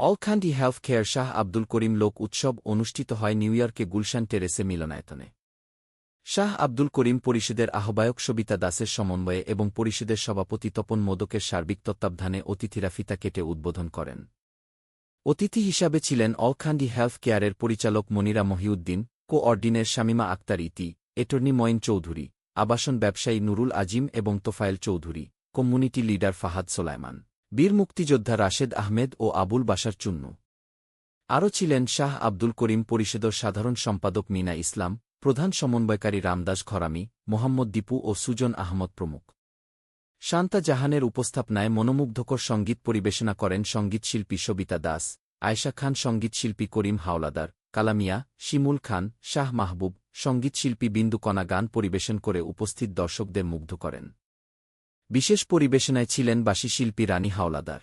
অলখান্ডি health care Shah Abdul Karim লোক উৎসব অনুষ্ঠিত হয় নিউ ইয়র্কে গুলশান টেরেসে মিলনায়তনে। শাহ আব্দুল করিম পরিষদের আহ্বায়ক সবিতা দাসের সমন্বয়ে এবং পরিষদের সভাপতি তপন মোদকের সার্বিক তত্ত্বাবধানে অতিথিরা ফিতা কেটে উদ্বোধন করেন। অতিথি হিসাবে ছিলেন অলখান্ডি হেলথ কেয়ারের পরিচালক মনিরা মহিউদ্দিন কোঅর্ডিনের শামিমা আক্তার ইতি এটর্নি মঈন চৌধুরী, আবাসন ব্যবসায়ী নুরুল আজিম এবং তোফায়েল চৌধুরী, কমিউনিটি লিডার ফাহাদ সোলাইমান বীর মুক্তিযোদ্ধা রাশেদ আহমেদ ও আবুল বাসার চুন্নু আরও ছিলেন শাহ আব্দুল করিম পরিষদের সাধারণ সম্পাদক মিনা ইসলাম, প্রধান সমন্বয়কারী রামদাস ঘরামি, মোহাম্মদ দীপু ও সুজন আহমদ প্রমুখ। শান্তা জাহানের উপস্থাপনায় মনোমুগ্ধকর সংগীত পরিবেশনা করেন সঙ্গীতশিল্পী সবিতা দাস, আয়শা খান সঙ্গীতশিল্পী করিম হাওলাদার, কালামিয়া, শিমুল খান, শাহ মাহবুব সঙ্গীতশিল্পী বিন্দুকণা গান পরিবেশন করে উপস্থিত দর্শকদের মুগ্ধ করেন। বিশেষ পরিবেশনায় ছিলেন বাসী শিল্পী রানী হাওলাদার।